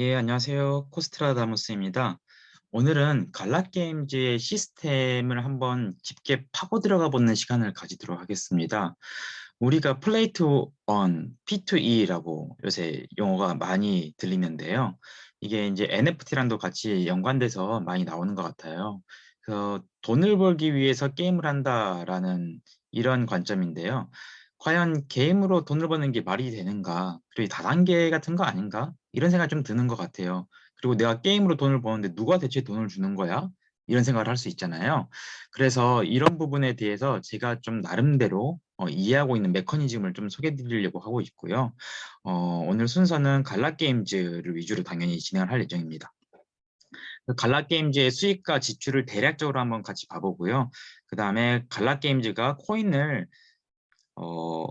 예, 안녕하세요. 코스트라다무스입니다. 오늘은 갈라게임즈의 시스템을 한번 깊게 파고 들어가 보는 시간을 가지도록 하겠습니다. 우리가 플레이 투 on, P2E라고 요새 용어가 많이 들리는데요. 이게 이제 NFT랑도 같이 연관돼서 많이 나오는 것 같아요. 그 돈을 벌기 위해서 게임을 한다라는 이런 관점인데요. 과연 게임으로 돈을 버는 게 말이 되는가? 그리고 다단계 같은 거 아닌가? 이런 생각이 좀 드는 것 같아요. 그리고 내가 게임으로 돈을 버는데 누가 대체 돈을 주는 거야? 이런 생각을 할 수 있잖아요. 그래서 이런 부분에 대해서 제가 좀 나름대로 어, 이해하고 있는 메커니즘을 좀 소개해 드리려고 하고 있고요. 어, 오늘 순서는 갈라게임즈를 위주로 당연히 진행을 할 예정입니다. 그 갈라게임즈의 수익과 지출을 대략적으로 한번 같이 봐보고요. 그 다음에 갈라게임즈가 코인을 어,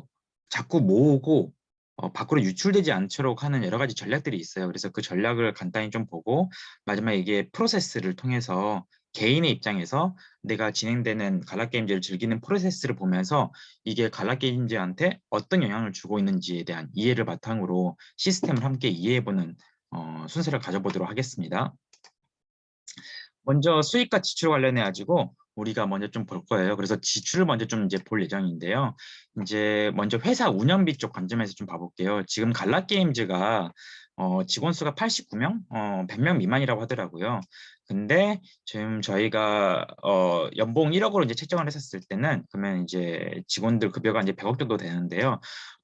자꾸 모으고 어, 밖으로 유출되지 않도록 하는 여러 가지 전략들이 있어요. 그래서 그 전략을 간단히 좀 보고 마지막에 이게 프로세스를 통해서 개인의 입장에서 내가 진행되는 갈라게임즈를 즐기는 프로세스를 보면서 이게 갈라게임즈한테 어떤 영향을 주고 있는지에 대한 이해를 바탕으로 시스템을 함께 이해해보는 어, 순서를 가져보도록 하겠습니다. 먼저 수익과 지출 관련해 가지고 우리가 먼저 좀 볼 거예요. 그래서 지출을 먼저 좀 이제 볼 예정인데요. 이제 먼저 회사 운영비 쪽 관점에서 좀 봐볼게요. 지금 갈라게임즈가 어, 직원 수가 89명, 어, 100명 미만이라고 하더라고요. 근데 지금 저희가 어, 연봉 1억으로 이제 책정을 했었을 때는 그러면 이제 직원들 급여가 이제 100억 정도 되는데요.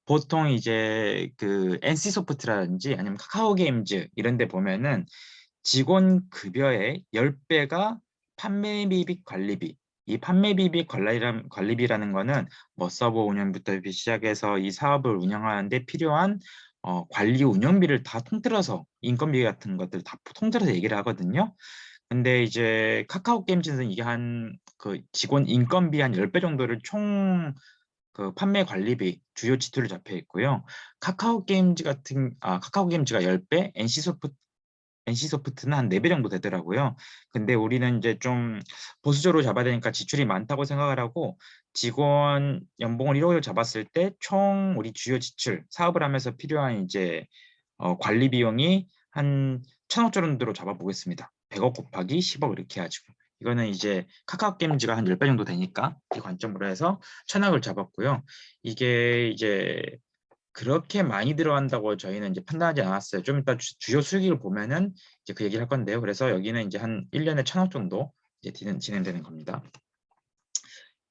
보통 이제 그 NC 소프트라든지 아니면 카카오 게임즈 이런 데 보면은 직원 급여의 10배가 판매 비비 관리비 이 판매 비비 관리람, 관리비라는 거는 뭐 서버 운영부터 시작해서 이 사업을 운영하는데 필요한 어, 관리 운영비를 다 통틀어서 인건비 같은 것들 다 통틀어서 얘기를 하거든요. 근데 이제 카카오 게임즈는 이게 한 그 직원 인건비 한 10배 정도를 총 그 판매 관리비 주요 지출로 잡혀 있고요. 카카오 게임즈 같은 아 카카오 게임즈가 10배, NC 소프트 NC소프트는 한 4배 정도 되더라고요. 근데 우리는 이제 좀 보수적으로 잡아야 되니까 지출이 많다고 생각을 하고 직원 연봉을 1억을 잡았을 때 총 우리 주요 지출 사업을 하면서 필요한 이제 어, 관리 비용이 한 천억 정도로 잡아보겠습니다. 100억 곱하기 10억 이렇게 해가지고 이거는 이제 카카오 게임즈가 한 10배 정도 되니까 이 관점으로 해서 천억을 잡았고요. 이게 이제 그렇게 많이 들어간다고 저희는 이제 판단하지 않았어요. 좀 이따 주, 요 수익을 보면은 이제 그 얘기를 할 건데요. 그래서 여기는 이제 한 1년에 천억 정도 이제 진행, 진행 되는 겁니다.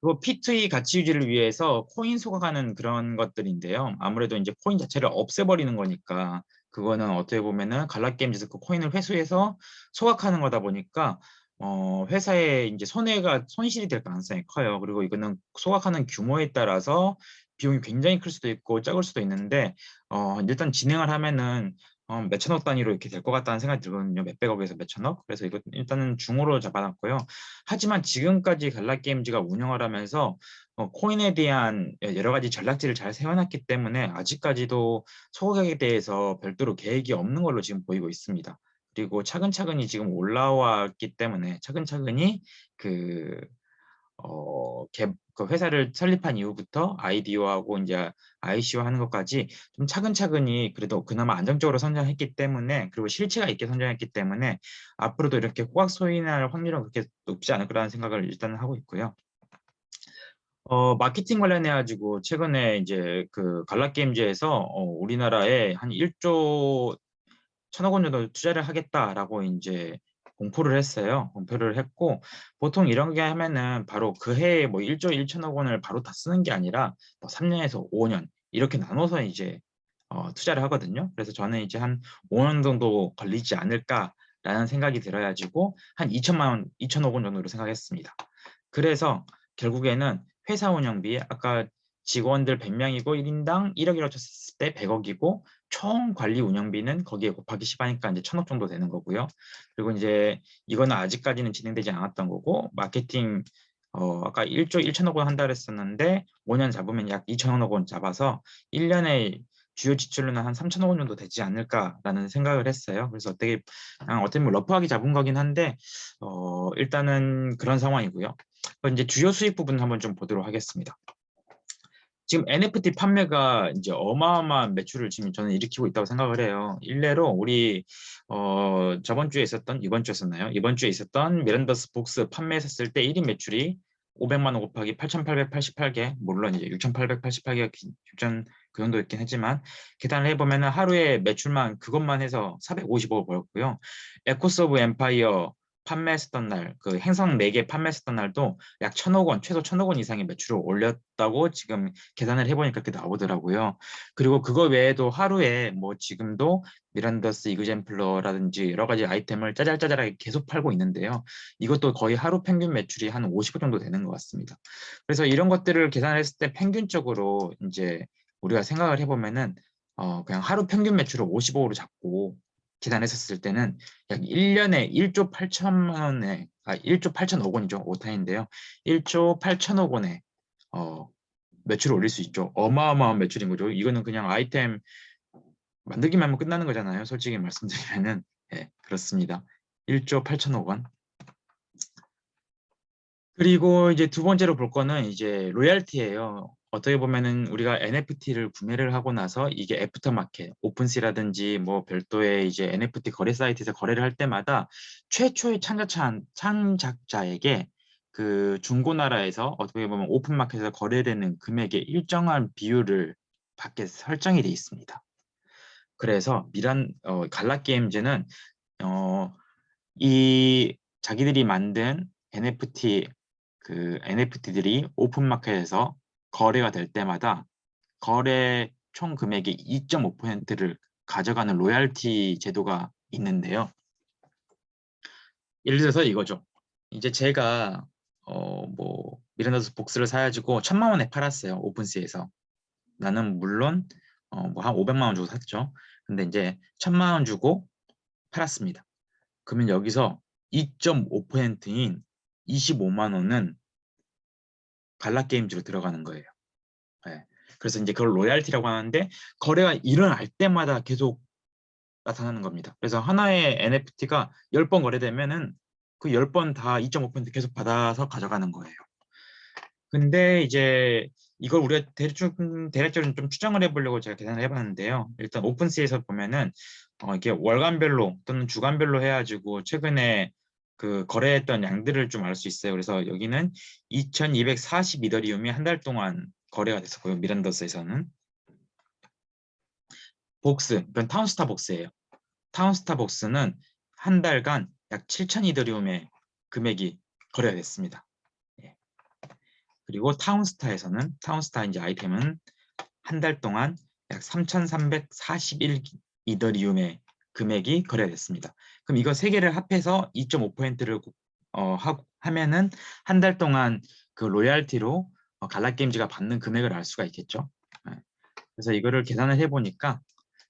그리고 P2E 가치 유지를 위해서 코인 소각하는 그런 것들인데요. 아무래도 이제 코인 자체를 없애버리는 거니까 그거는 어떻게 보면은 갈라게임즈에서 그 코인을 회수해서 소각하는 거다 보니까 어, 회사에 이제 손해가 손실이 될 가능성이 커요. 그리고 이거는 소각하는 규모에 따라서 비용이 굉장히 클 수도 있고 적을 수도 있는데 어, 일단 진행을 하면은 어, 몇천억 단위로 이렇게 될 것 같다는 생각이 들거든요. 몇백억에서 몇천억. 그래서 이거 일단은 중으로 잡아놨고요. 하지만 지금까지 갈라게임즈가 운영을 하면서 어, 코인에 대한 여러 가지 전략지를 잘 세워놨기 때문에 아직까지도 소각에 대해서 별도로 계획이 없는 걸로 지금 보이고 있습니다. 그리고 차근차근히 지금 올라왔기 때문에 차근차근히 그 어, 개, 그 회사를 설립한 이후부터 아이디어하고 이제 ICO 하는 것까지 좀 차근차근히 그래도 그나마 안정적으로 성장했기 때문에 그리고 실체가 있게 성장했기 때문에 앞으로도 이렇게 호각 소인할 확률은 그렇게 높지 않을 거라는 생각을 일단 하고 있고요. 어, 마케팅 관련해 가지고 최근에 이제 그 갈라게임즈에서 어, 우리나라에 한 1조 천억 원 정도 투자를 하겠다라고 이제 공포를 했어요. 공표를 했고 보통 이런 게 하면은 바로 그 해에 뭐 1조 1천억 원을 바로 다 쓰는 게 아니라 뭐 3년에서 5년 이렇게 나눠서 이제 어, 투자를 하거든요. 그래서 저는 이제 한 5년 정도 걸리지 않을까라는 생각이 들어가지고 한 2천만 원, 2천억 원 정도로 생각했습니다. 그래서 결국에는 회사 운영비 아까 직원들 100명이고 1인당 1억이라고 쳤을 때 100억이고 총 관리 운영비는 거기에 곱하기 10하니까 이제 천억 정도 되는 거고요. 그리고 이제 이거는 아직까지는 진행되지 않았던 거고 마케팅 어 아까 1조 1천억 원 한다 그랬었는데 5년 잡으면 약 2천억 원 잡아서 1년에 주요 지출로는 한 3천억 원 정도 되지 않을까라는 생각을 했어요. 그래서 어떻게 그냥 어떻게 보면 러프하게 잡은 거긴 한데 어 일단은 그런 상황이고요. 이제 주요 수익 부분 한번 좀 보도록 하겠습니다. 지금 NFT 판매가 이제 어마어마한 매출을 지금 저는 일으키고 있다고 생각을 해요. 일례로 우리 어 저번 주에 있었던 이번 주였었나요? 이번 주에 있었던 미란더스 복스 판매했을 때 1인 매출이 500만 원 곱하기 8,888개, 물론 이제 6,888개가 직전 그 정도였긴 하지만 계산을 해보면 하루에 매출만 그것만 해서 450억을 벌었고요. 에코스 오브 엠파이어 판매했었던 날, 그 행성 4개 판매했었던 날도 약 1,000억 원, 최소 1,000억 원 이상의 매출을 올렸다고 지금 계산을 해보니까 그렇게 나오더라고요. 그리고 그거 외에도 하루에 뭐 지금도 미란더스 이그젠플러라든지 여러 가지 아이템을 짜잘짜잘하게 계속 팔고 있는데요. 이것도 거의 하루 평균 매출이 한 50억 정도 되는 것 같습니다. 그래서 이런 것들을 계산했을 때 평균적으로 이제 우리가 생각을 해보면은 어 그냥 하루 평균 매출을 50억으로 잡고 계산했었을 때는 약 1년에 1조 8천만 원에 아 1조 8천억 원이죠 오타인데요. 1조 8천억 원에 어 매출을 올릴 수 있죠. 어마어마한 매출인 거죠. 이거는 그냥 아이템 만들기만 하면 끝나는 거잖아요 솔직히 말씀드리면은. 예 그렇습니다. 1조 8천억 원. 그리고 이제 두 번째로 볼 거는 이제 로얄티예요 어떻게 보면은 우리가 NFT를 구매를 하고 나서 이게 애프터 마켓, 오픈시라든지 뭐 별도의 이제 NFT 거래 사이트에서 거래를 할 때마다 최초의 창작자, 창작자에게 그 중고나라에서 어떻게 보면 오픈 마켓에서 거래되는 금액의 일정한 비율을 받게 설정이 돼 있습니다. 그래서 미란 어, 갈라 게임즈는 어, 이 자기들이 만든 NFT 그 NFT들이 오픈 마켓에서 거래가 될 때마다 거래 총 금액의 2.5%를 가져가는 로얄티 제도가 있는데요. 예를 들어서 이거죠. 이제 제가 어 뭐 미란다스 복스를 사가지고 천만 원에 팔았어요. 오픈스에서. 나는 물론 어 뭐 한 500만 원 주고 샀죠. 근데 이제 천만 원 주고 팔았습니다. 그러면 여기서 2.5%인 25만 원은 갈라게임즈로 들어가는 거예요. 네. 그래서 이제 그걸 로얄티라고 하는데 거래가 일어날 때마다 계속 나타나는 겁니다. 그래서 하나의 NFT가 10번 거래되면은 그 10번 다 2.5% 계속 받아서 가져가는 거예요. 근데 이제 이걸 우리가 대충 대략적으로 좀 추정을 해보려고 제가 계산을 해봤는데요. 일단 오픈시에서 보면은 어, 이게 월간별로 또는 주간별로 해가지고 최근에 그 거래했던 양들을 좀 알 수 있어요. 그래서 여기는 2240 이더리움이 한 달 동안 거래가 됐었고요. 미란더스에서는 복스, 이건 타운스타 복스예요. 타운스타 복스는 한 달간 약 7천 이더리움의 금액이 거래가 됐습니다. 예. 그리고 타운스타에서는 타운스타 이제 아이템은 한 달 동안 약 3,341 이더리움의 금액이 거래됐습니다. 그럼 이거 세 개를 합해서 2.5%를 어, 하, 하면은 한 달 동안 그 로얄티로 어, 갈라게임즈가 받는 금액을 알 수가 있겠죠. 네. 그래서 이거를 계산을 해보니까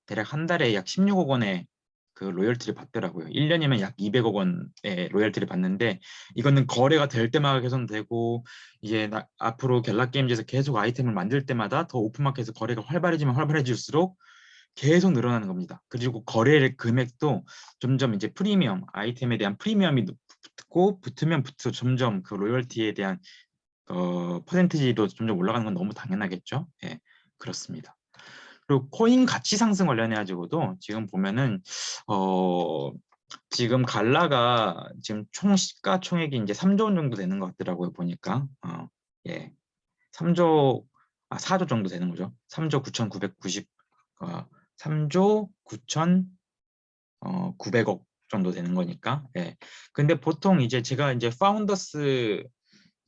대략 한 달에 약 16억 원의 그 로열티를 받더라고요. 1년이면 약 200억 원의 로열티를 받는데 이거는 거래가 될 때마다 개선되고 이제 나, 앞으로 갤라게임즈에서 계속 아이템을 만들 때마다 더 오픈마켓에서 거래가 활발해지면 활발해질수록 계속 늘어나는 겁니다. 그리고 거래 금액도 점점 이제 프리미엄 아이템에 대한 프리미엄이 붙고 붙으면 붙어 점점 그 로열티에 대한 어, 퍼센티지로 점점 올라가는 건 너무 당연하겠죠. 예, 그렇습니다. 그리고 코인 가치 상승 관련해 가지고도 지금 보면은 어 지금 갈라가 지금 총 시가 총액이 이제 3조 원 정도 되는 것 같더라고요 보니까 어, 예 3조 아 4조 정도 되는 거죠 3조 9,990 어, 3조 9천 어, 900억 정도 되는 거니까. 예. 근데 보통 이제 제가 이제 파운더스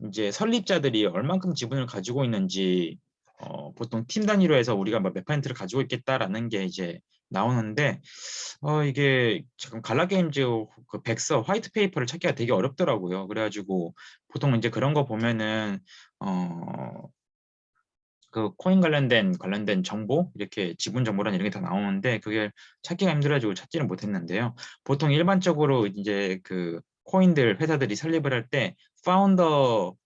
이제 설립자들이 얼만큼 지분을 가지고 있는지 어, 보통 팀 단위로 해서 우리가 뭐몇 퍼센트를 가지고 있겠다라는 게 이제 나오는데 어, 이게 지금 갈라 게임즈 그 백서 화이트 페이퍼를 찾기가 되게 어렵더라고요. 그래가지고 보통 이제 그런 거 보면은 어, 그 코인 관련된 관련된 정보 이렇게 지분 정보란 이런 게 다 나오는데 그게 찾기가 힘들어가지고 찾지는 못했는데요. 보통 일반적으로 이제 그 코인들 회사들이 설립을 할 때 파운더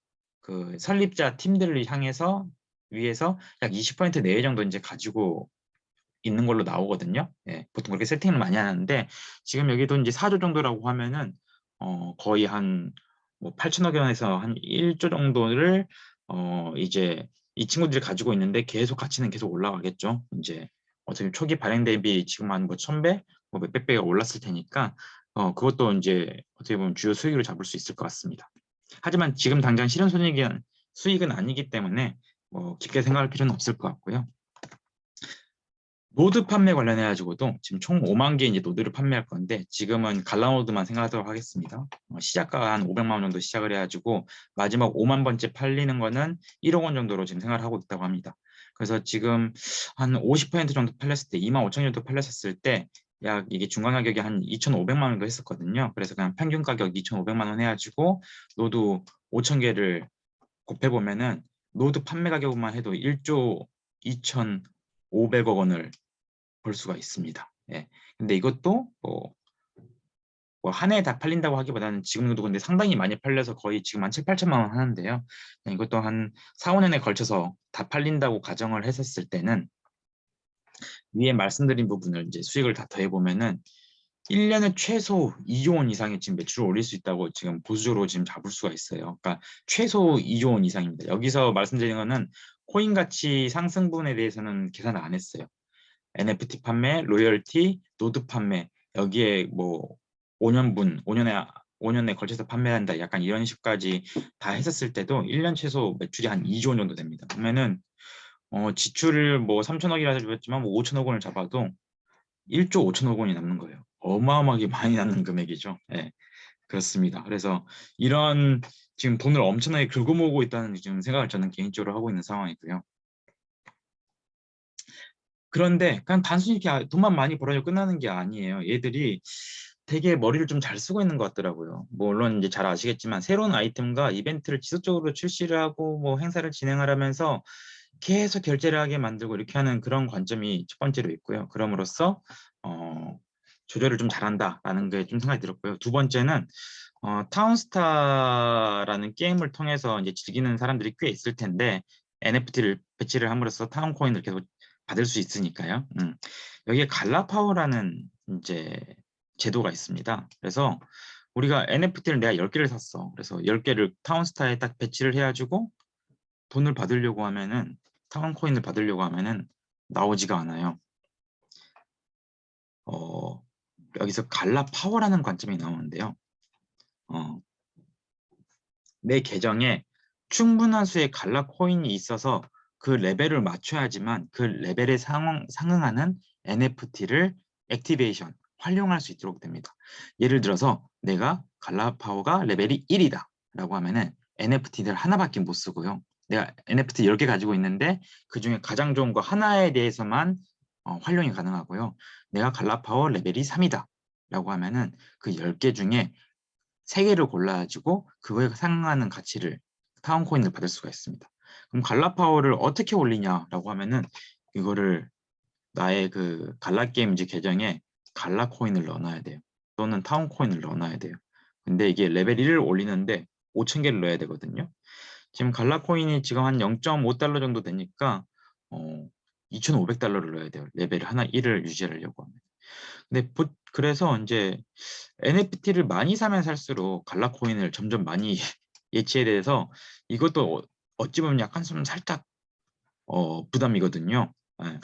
그 설립자 팀들을 향해서 위에서 약 20% 내외 정도 이제 가지고 있는 걸로 나오거든요. 예, 보통 그렇게 세팅을 많이 하는데 지금 여기도 이제 4조 정도라고 하면은 어 거의 한뭐 8천억 원에서 한 1조 정도를 어 이제 이 친구들이 가지고 있는데 계속 가치는 계속 올라가겠죠. 이제 어차피 초기 발행 대비 지금 한뭐 1000배, 뭐 몇백 배가 올랐을 테니까 어 그것도 이제 어떻게 보면 주요 수익으로 잡을 수 있을 것 같습니다. 하지만 지금 당장 실현 손익은 수익은 아니기 때문에 뭐 깊게 생각할 필요는 없을 것 같고요. 노드 판매 관련해 가지고도 지금 총 5만 개 이제 노드를 판매할 건데 지금은 갈라 노드만 생각하도록 하겠습니다. 어, 시작가가 한 500만 원 정도 시작을 해가지고 마지막 5만 번째 팔리는 거는 1억 원 정도로 지금 생각을 하고 있다고 합니다. 그래서 지금 한 50% 정도 팔렸을 때 2만 5천 정도 팔렸었을 때 약 이게 중간 가격이 한 2,500만 원 정도 했었거든요. 그래서 그냥 평균 가격 2,500만 원 해가지고 노드 5천 개를 곱해 보면은 노드 판매 가격만 해도 1조 2,500억 원을 볼 수가 있습니다. 예. 근데 이것도 뭐, 뭐 한 해에 다 팔린다고 하기보다는 지금도 근데 상당히 많이 팔려서 거의 지금 한 7, 8천만 원 하는데요. 네, 이것도 한 4, 5년에 걸쳐서 다 팔린다고 가정을 했었을 때는 위에 말씀드린 부분을 이제 수익을 다 더해 보면은 1년에 최소 2조 원 이상의 지금 매출을 올릴 수 있다고 지금 보수적으로 지금 잡을 수가 있어요. 그러니까 최소 2조 원 이상입니다. 여기서 말씀드리는 거는 코인 가치 상승분에 대해서는 계산을 안 했어요. NFT 판매, 로열티, 노드 판매 여기에 뭐 5년분, 5년에 5년에 걸쳐서 판매한다. 약간 이런 식까지 다 했었을 때도 1년 최소 매출이 한 2조 원 정도 됩니다. 그러면은 어, 지출을 뭐 3천억이라 잡았지만 뭐 5천억 원을 잡아도 1조 5천억 원이 남는 거예요. 어마어마하게 많이 남는 금액이죠. 예. 그렇습니다. 그래서 이런 지금 돈을 엄청나게 긁어 모으고 있다는 지금 생각을 저는 개인적으로 하고 있는 상황이고요. 그런데 그냥 단순히 이렇게 아, 돈만 많이 벌어야 끝나는 게 아니에요. 얘들이 되게 머리를 좀 잘 쓰고 있는 것 같더라고요. 뭐 물론 이제 잘 아시겠지만 새로운 아이템과 이벤트를 지속적으로 출시를 하고 뭐 행사를 진행하면서 계속 결제를 하게 만들고 이렇게 하는 그런 관점이 첫 번째로 있고요. 그럼으로써 어, 조절을 좀 잘한다라는 게 좀 생각이 들었고요. 두 번째는 어, 타운스타라는 게임을 통해서 이제 즐기는 사람들이 꽤 있을 텐데 NFT를 배치를 함으로써 타운 코인을 계속 받을 수 있으니까요. 음. 여기에 갈라파워라는 이제 제도가 있습니다. 그래서 우리가 NFT를 내가 10개를 샀어. 그래서 10개를 타운스타에 딱 배치를 해가지고 돈을 받으려고 하면은 타운 코인을 받으려고 하면은 나오지가 않아요. 어, 여기서 갈라파워라는 관점이 나오는데요. 어, 내 계정에 충분한 수의 갈라 코인이 있어서 그 레벨을 맞춰야지만 그 레벨에 상응, 상응하는 NFT를 액티베이션, 활용할 수 있도록 됩니다. 예를 들어서 내가 갈라파워가 레벨이 1이다 라고 하면은 NFT를 하나밖에 못 쓰고요. 내가 NFT 10개 가지고 있는데 그 중에 가장 좋은 거 하나에 대해서만 어, 활용이 가능하고요. 내가 갈라파워 레벨이 3이다 라고 하면은 그 10개 중에 3개를 골라가지고 그거에 상응하는 가치를 타운코인을 받을 수가 있습니다. 그럼 갈라파워를 어떻게 올리냐라고 하면은 이거를 나의 그 갈라 게임즈 계정에 갈라 코인을 넣어놔야 돼요. 또는 타운 코인을 넣어놔야 돼요. 근데 이게 레벨 1을 올리는데 5천 개를 넣어야 되거든요. 지금 갈라 코인이 지금 한 0.5달러 정도 되니까 어, 2,500달러를 넣어야 돼요. 레벨 하나 1을 유지하려고 하면. 근데 보, 그래서 이제 NFT를 많이 사면 살수록 갈라 코인을 점점 많이 예치에 대해서 이것도 어, 어찌 보면 약간 좀 살짝 어, 부담이거든요. 네.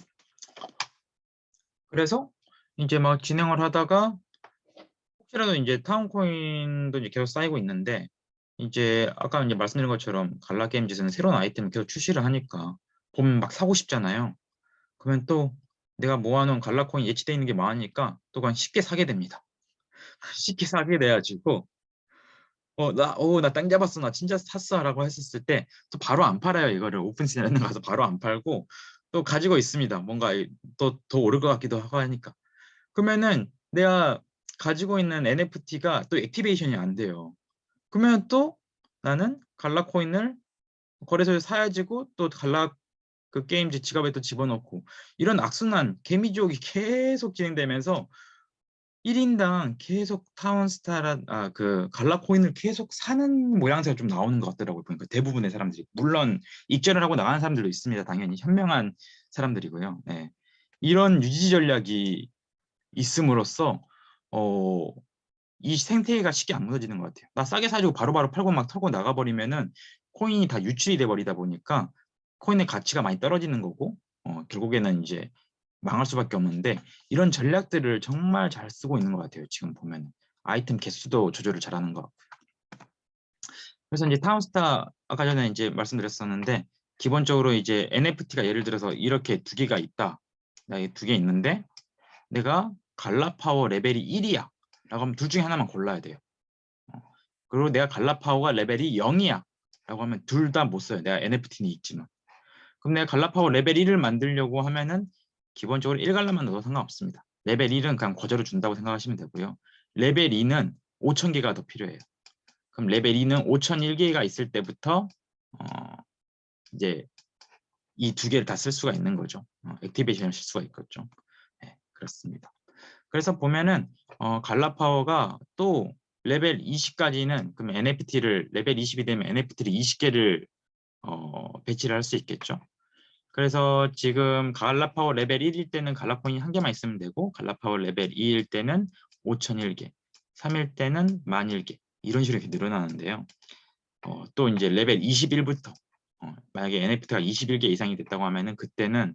그래서 이제 막 진행을 하다가 혹시라도 이제 타운코인도 이제 계속 쌓이고 있는데 이제 아까 이제 말씀드린 것처럼 갈라 게임즈에서는 새로운 아이템을 계속 출시를 하니까 보면 막 사고 싶잖아요. 그러면 또 내가 모아놓은 갈라코인 예치되어 있는 게 많으니까 또 그냥 쉽게 사게 됩니다. 쉽게 사게 돼가지고 어, 나, 어, 나 땅 잡았어. 나 진짜 샀어. 라고 했었을 때 또 바로 안 팔아요. 이거를 오픈시나리오 가서 바로 안 팔고 또 가지고 있습니다. 뭔가 또더 오를 것 같기도 하고 하니까. 그러면은 내가 가지고 있는 NFT가 또 액티베이션이 안 돼요. 그러면 또 나는 갈라 코인을 거래소에 사야지고 또 갈라 그 게임즈 지갑에 또 집어넣고 이런 악순환 개미지옥이 계속 진행되면서 1인당 계속 타운스타라 아 그 갈라 코인을 계속 사는 모양새가 좀 나오는 것 같더라고요. 보니까 대부분의 사람들이 물론 익절을 하고 나가는 사람들도 있습니다. 당연히 현명한 사람들이고요. 네. 이런 유지 전략이 있음으로써 어, 이 생태계가 쉽게 안 무너지는 것 같아요. 나 싸게 사주고 바로바로 팔고 막 털고 나가버리면은 코인이 다 유출이 돼 버리다 보니까 코인의 가치가 많이 떨어지는 거고 어, 결국에는 이제 망할 수밖에 없는데 이런 전략들을 정말 잘 쓰고 있는 것 같아요. 지금 보면 아이템 개수도 조절을 잘하는 것 같고요. 그래서 이제 타운스타 아까 전에 이제 말씀드렸었는데 기본적으로 이제 NFT가 예를 들어서 이렇게 두 개가 있다. 두 개 있는데 내가 갈라파워 레벨이 1이야. 라고 하면 둘 중에 하나만 골라야 돼요. 어, 그리고 내가 갈라파워가 레벨이 0이야. 라고 하면 둘 다 못 써요. 내가 NFT는 있지만. 그럼 내가 갈라파워 레벨 1을 만들려고 하면은 기본적으로 1갈라만 넣어도 상관없습니다. 레벨 1은 그냥 거저로 준다고 생각하시면 되고요. 레벨 2는 5,000개가 더 필요해요. 그럼 레벨 2는 5,001개가 있을 때부터 어, 이제 이 두 개를 다 쓸 수가 있는 거죠. 어, 액티베이션을 쓸 수가 있겠죠. 네, 그렇습니다. 그래서 보면은 어, 갈라파워가 또 레벨 20까지는 그럼 NFT를 레벨 20이 되면 NFT를 20개를 어, 배치를 할 수 있겠죠. 그래서 지금 갈라파워 레벨 1일 때는 갈라코인이 한 개만 있으면 되고 갈라파워 레벨 2일 때는 5,001개, 3일 때는 11,000개 이런 식으로 이렇게 늘어나는데요. 어, 또 이제 레벨 21부터 어, 만약에 NFT가 21개 이상이 됐다고 하면은 그때는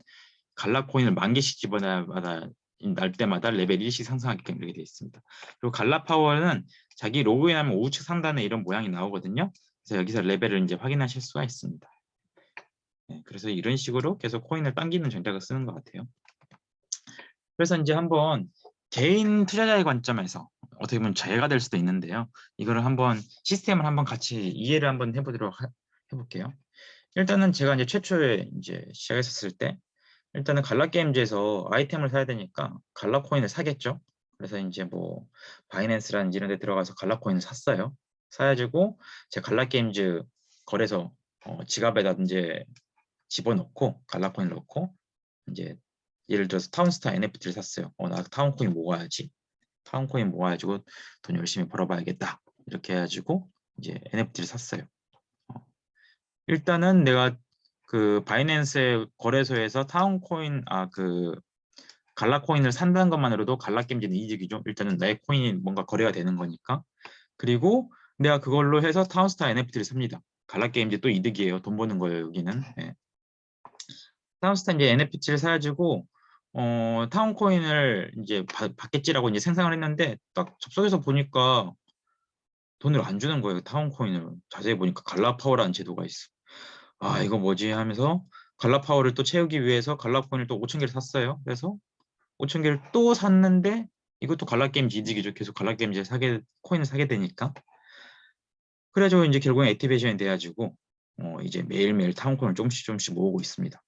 갈라코인을 만 개씩 집어넣어마다 날 때마다 레벨 1씩 상승하게끔 이렇게 되어 있습니다. 그리고 갈라파워는 자기 로그인하면 우측 상단에 이런 모양이 나오거든요. 그래서 여기서 레벨을 이제 확인하실 수가 있습니다. 네, 그래서 이런 식으로 계속 코인을 당기는 전략을 쓰는 것 같아요. 그래서 이제 한번 개인 투자자의 관점에서 어떻게 보면 재해가 될 수도 있는데요. 이거를 한번 시스템을 한번 같이 이해를 한번 해보도록 하, 해볼게요. 일단은 제가 이제 최초에 이제 시작했었을 때 일단은 갈라 게임즈에서 아이템을 사야 되니까 갈라 코인을 사겠죠. 그래서 이제 뭐 바이낸스라는 이런 데 들어가서 갈라 코인을 샀어요. 사가지고 제 갈라 게임즈 거래소 어, 지갑에다 이제 집어넣고 갈라 코인을 넣고 이제 예를 들어서 타운스타 NFT를 샀어요. 어, 나 타운코인 모아야지. 타운코인 모아가지고 돈 열심히 벌어봐야겠다. 이렇게 해가지고 이제 NFT를 샀어요. 어. 일단은 내가 그 바이낸스 거래소에서 타운코인 아 그 갈라코인을 산다는 것만으로도 갈라게임즈는 이득이죠. 일단은 내 코인이 뭔가 거래가 되는 거니까. 그리고 내가 그걸로 해서 타운스타 NFT를 삽니다. 갈라게임즈 또 이득이에요. 돈 버는 거예요, 여기는. 네. 타운스타 이제 NFT를 사가지고 어, 타운코인을 이제 받, 받겠지라고 이제 생각을 했는데 딱 접속해서 보니까 돈을 안 주는 거예요. 타운코인을 자세히 보니까 갈라파워라는 제도가 있어. 아 이거 뭐지 하면서 갈라파워를 또 채우기 위해서 갈라코인을 또 5천 개를 샀어요. 그래서 5천 개를 또 샀는데 이것도 갈라게임즈 이득이죠. 계속 갈라게임즈 사게 코인을 사게 되니까. 그래가지고 이제 결국엔 액티베이션이 돼가지고 어, 이제 매일매일 타운코인을 조금씩 조금씩 모으고 있습니다.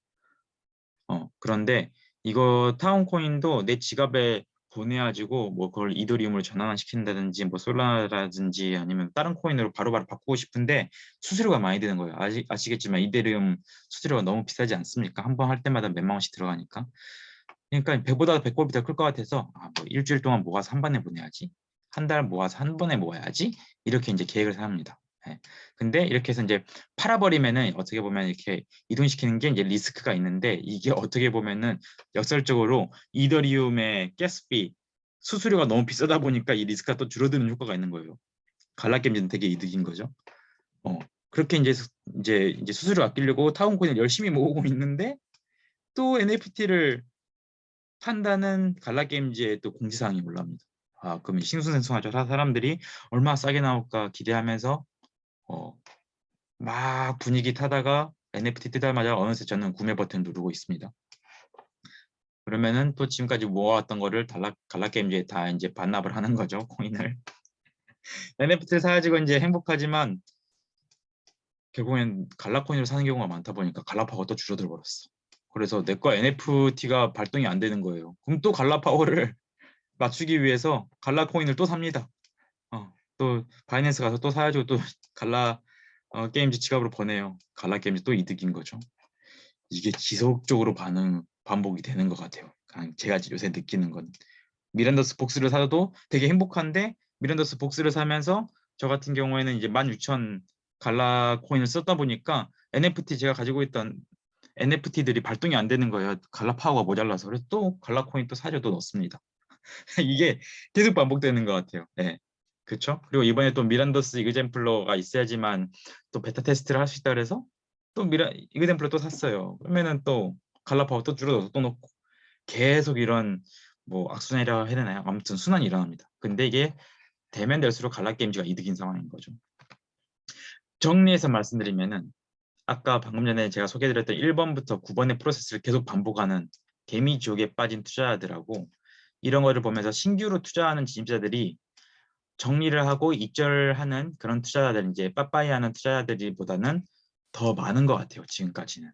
어, 그런데 이거 타운코인도 내 지갑에 보내가지고 뭐 그걸 이더리움으로 전환 시킨다든지 뭐 솔라라든지 아니면 다른 코인으로 바로바로 바로 바꾸고 싶은데 수수료가 많이 드는 거예요. 아시, 아시겠지만 이더리움 수수료가 너무 비싸지 않습니까? 한 번 할 때마다 몇만 원씩 들어가니까. 그러니까 배보다 배꼽이 더 클 것 같아서 아, 뭐 일주일 동안 모아서 한 번에 보내야지. 한 달 모아서 한 번에 모아야지. 이렇게 이제 계획을 세웁니다. 네. 근데 이렇게 해서 이제 팔아버리면은 어떻게 보면 이렇게 이동시키는 게 이제 리스크가 있는데 이게 어떻게 보면은 역설적으로 이더리움의 가스비 수수료가 너무 비싸다 보니까 이 리스크가 또 줄어드는 효과가 있는 거예요. 갈라게임즈는 되게 이득인 거죠. 어, 그렇게 이제 이제 이제 수수료 아끼려고 타운코인을 열심히 모으고 있는데 또 NFT를 판다는 갈라게임즈의 또 공지사항이 올라옵니다. 아, 그러면 싱숭생숭하죠. 사람들이 얼마나 싸게 나올까 기대하면서 어, 막 분위기 타다가 NFT 뜨자마자 어느새 저는 구매 버튼 누르고 있습니다. 그러면은 또 지금까지 모아왔던 거를 달라, 갈라게임즈에 다 이제 반납을 하는 거죠, 코인을. NFT를 사가지고 이제 행복하지만 결국엔 갈라코인을 사는 경우가 많다 보니까 갈라파워가 또 줄어들어 버렸어. 그래서 내 거 NFT가 발동이 안 되는 거예요. 그럼 또 갈라파워를 맞추기 위해서 갈라코인을 또 삽니다. 어, 또 바이낸스 가서 또 사야죠. 또 갈라 어, 게임즈 지갑으로 보내요. 갈라 게임즈 또 이득인 거죠. 이게 지속적으로 반응 반복이 되는 것 같아요. 제가 요새 느끼는 건 미란더스 복스를 사도 되게 행복한데 미란더스 복스를 사면서 저 같은 경우에는 이제 16,000 갈라 코인을 썼다 보니까 NFT 제가 가지고 있던 NFT들이 발동이 안 되는 거예요. 갈라 파워가 모자라서 그래서 또 갈라 코인 또 사려 또 넣습니다. 이게 계속 반복되는 것 같아요. 네. 그렇죠? 그리고 이번에 또 미란더스 이그젠플러가 있어야지만 또 베타 테스트를 할 수 있다 그래서 또 미라 이그젠플러 또 샀어요. 그러면은 또 갈라파고 또 줄어들어서 또 넣고 계속 이런 뭐 악순환이라고 해야 되나요? 아무튼 순환이 일어납니다. 근데 이게 되면 될수록 갈라 게임즈가 이득인 상황인 거죠. 정리해서 말씀드리면은 아까 방금 전에 제가 소개해드렸던 1번부터 9번의 프로세스를 계속 반복하는 개미 지옥에 빠진 투자자들하고 이런 거를 보면서 신규로 투자하는 진입자들이 정리를 하고 입절하는 그런 투자자들 이제 빠빠이 하는 투자자들보다는 더 많은 것 같아요 지금까지는.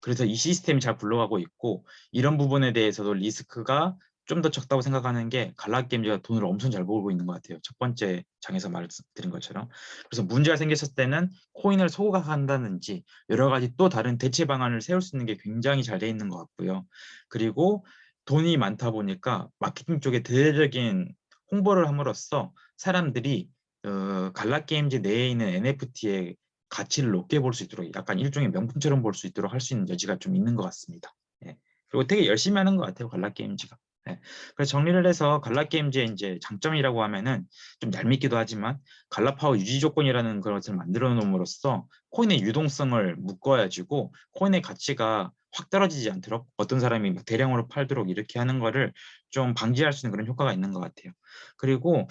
그래서 이 시스템이 잘 굴러가고 있고 이런 부분에 대해서도 리스크가 좀 더 적다고 생각하는 게 갈라게임즈가 돈을 엄청 잘 벌고 있는 것 같아요. 첫 번째 장에서 말씀드린 것처럼. 그래서 문제가 생겼을 때는 코인을 소각한다든지 여러 가지 또 다른 대체 방안을 세울 수 있는 게 굉장히 잘 돼 있는 것 같고요. 그리고 돈이 많다 보니까 마케팅 쪽에 대대적인 홍보를 함으로써 사람들이 어, 갈라게임즈 내에 있는 NFT의 가치를 높게 볼 수 있도록 약간 일종의 명품처럼 볼 수 있도록 할 수 있는 여지가 좀 있는 것 같습니다. 예. 그리고 되게 열심히 하는 것 같아요 갈라게임즈가. 예. 그래서 정리를 해서 갈라게임즈의 이제 장점이라고 하면은 좀 얄밉기도 하지만 갈라파워 유지 조건이라는 것을 만들어 놓음으로써 코인의 유동성을 묶어야지고 코인의 가치가 확 떨어지지 않도록 어떤 사람이 막 대량으로 팔도록 이렇게 하는 거를 좀 방지할 수 있는 그런 효과가 있는 것 같아요. 그리고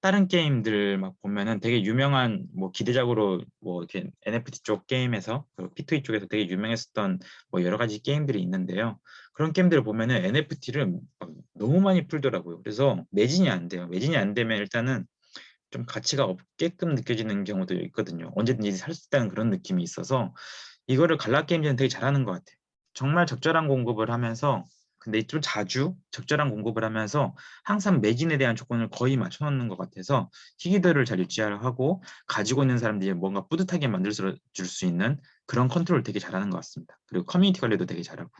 다른 게임들 막 보면은 되게 유명한 뭐 기대작으로 뭐 이렇게 NFT 쪽 게임에서 그 P2E 쪽에서 되게 유명했었던 뭐 여러 가지 게임들이 있는데요. 그런 게임들을 보면은 NFT를 너무 많이 풀더라고요. 그래서 매진이 안 돼요. 매진이 안 되면 일단은 좀 가치가 없게끔 느껴지는 경우도 있거든요. 언제든지 살 수 있다는 그런 느낌이 있어서 이거를 갈라 게임즈는 되게 잘하는 것 같아요. 정말 적절한 공급을 하면서 근데 좀 자주 적절한 공급을 하면서 항상 매진에 대한 조건을 거의 맞춰 놓는 것 같아서 희귀들을 잘 유지하고 가지고 있는 사람들이 뭔가 뿌듯하게 만들 줄수 있는 그런 컨트롤을 되게 잘하는 것 같습니다. 그리고 커뮤니티 관리도 되게 잘하고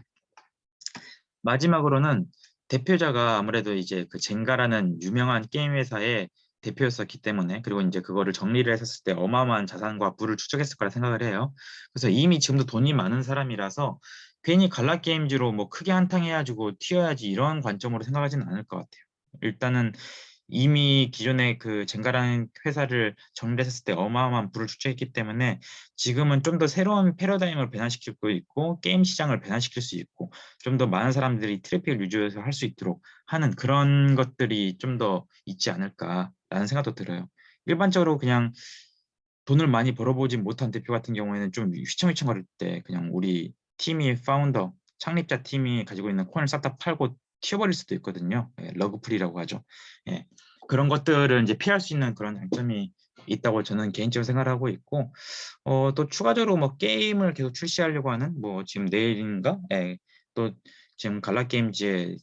마지막으로는 대표자가 아무래도 이제 그 젠가라는 유명한 게임 회사의 대표였었기 때문에 그리고 이제 그거를 정리를 했었을 때 어마어마한 자산과 부를 추적했을 거라 생각을 해요. 그래서 이미 지금도 돈이 많은 사람이라서 괜히 갈라 게임즈로 뭐 크게 한탕 해가지고 튀어야지 이런 관점으로 생각하지는 않을 것 같아요. 일단은 이미 기존의 그 젠가라는 회사를 정리했을 때 어마어마한 부를 축적했기 때문에 지금은 좀 더 새로운 패러다임을 변화시키고 있고 게임 시장을 변화시킬 수 있고 좀 더 많은 사람들이 트래픽을 유지해서 할 수 있도록 하는 그런 것들이 좀 더 있지 않을까라는 생각도 들어요. 일반적으로 그냥 돈을 많이 벌어보지 못한 대표 같은 경우에는 좀 휘청휘청 거릴 때 그냥 우리 팀이 파운더 창립자 팀이 가지고 있는 코인을 싹 다 팔고 튀어버릴 수도 있거든요. 예, 러그풀이라고 하죠. 예, 그런 것들을 이제 피할 수 있는 그런 장점이 있다고 저는 개인적으로 생각하고 있고 어, 또 추가적으로 뭐 게임을 계속 출시하려고 하는 뭐 지금 내일인가 예, 또 지금 갈라 게임즈에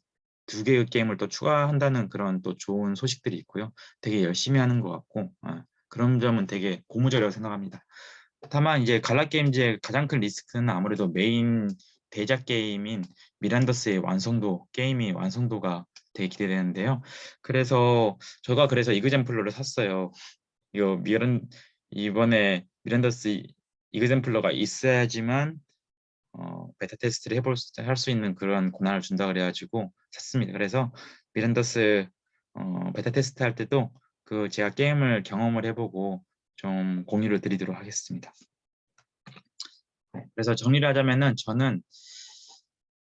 두 개의 게임을 또 추가한다는 그런 또 좋은 소식들이 있고요. 되게 열심히 하는 것 같고 어, 그런 점은 되게 고무적이라고 생각합니다. 다만 이제 갈라 게임즈의 가장 큰 리스크는 아무래도 메인 대작 게임인 미란더스의 완성도, 게임이 완성도가 되게 기대되는데요. 그래서 제가 그래서 이그젠플러를 샀어요. 이 미란 이번에 미란더스 이그젠플러가 있어야지만 어, 베타 테스트를 해볼 수, 할수 있는 그런 권한을 준다 그래가지고 샀습니다. 그래서 미란더스 어, 베타 테스트 할 때도 그 제가 게임을 경험을 해보고 좀 공유를 드리도록 하겠습니다. 네, 그래서 정리를 하자면은 저는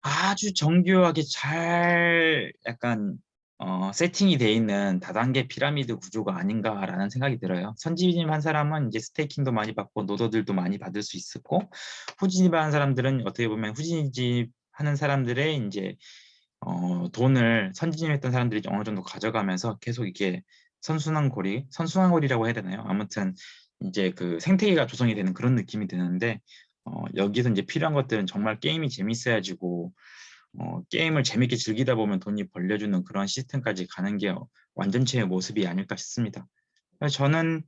아주 정교하게 잘 약간 어, 세팅이 되어 있는 다단계 피라미드 구조가 아닌가라는 생각이 들어요. 선진입 한 사람은 이제 스테이킹도 많이 받고 노더들도 많이 받을 수 있었고 후진입 한 사람들은 어떻게 보면 후진입 하는 사람들의 이제 어, 돈을 선진입했던 사람들이 어느 정도 가져가면서 계속 이게 선순환 고리, 선순환 고리라고 해야 되나요? 아무튼 이제 그 생태계가 조성이 되는 그런 느낌이 드는데 어, 여기서 이제 필요한 것들은 정말 게임이 재밌어야지고 어, 게임을 재밌게 즐기다 보면 돈이 벌려주는 그런 시스템까지 가는 게 완전체의 모습이 아닐까 싶습니다. 저는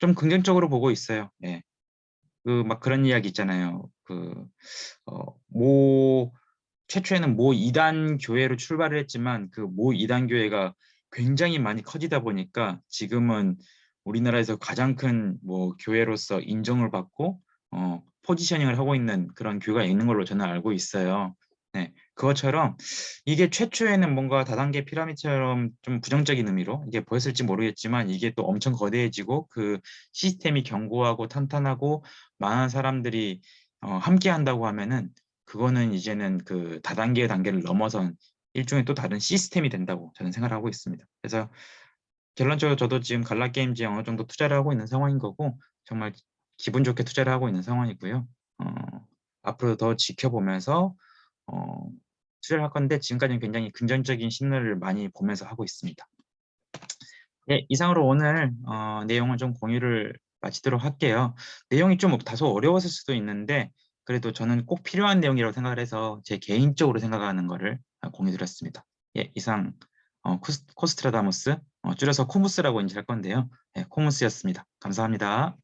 좀 긍정적으로 보고 있어요. 예. 그 막 그런 이야기 있잖아요. 그 어, 모 최초에는 모 이단 교회로 출발을 했지만 그 모 이단 교회가 굉장히 많이 커지다 보니까 지금은 우리나라에서 가장 큰 뭐 교회로서 인정을 받고 어, 포지셔닝을 하고 있는 그런 교회가 있는 걸로 저는 알고 있어요. 네, 그것처럼 이게 최초에는 뭔가 다단계 피라미드처럼 좀 부정적인 의미로 이게 보였을지 모르겠지만 이게 또 엄청 거대해지고 그 시스템이 견고하고 탄탄하고 많은 사람들이 어, 함께 한다고 하면은 그거는 이제는 그 다단계의 단계를 넘어선 일종의 또 다른 시스템이 된다고 저는 생각을 하고 있습니다. 그래서 결론적으로 저도 지금 갈라게임즈에 어느 정도 투자를 하고 있는 상황인 거고 정말 기분 좋게 투자를 하고 있는 상황이고요. 어, 앞으로 더 지켜보면서 어, 투자를 할 건데 지금까지는 굉장히 긍정적인 시그널을 많이 보면서 하고 있습니다. 네, 이상으로 오늘 어, 내용을 좀 공유를 마치도록 할게요. 내용이 좀 다소 어려웠을 수도 있는데 그래도 저는 꼭 필요한 내용이라고 생각을 해서 제 개인적으로 생각하는 거를 어, 공유드렸습니다. 예, 이상 어, 코스, 코스트라다무스 어, 줄여서 코무스라고 인지할 건데요. 예, 코무스였습니다. 감사합니다.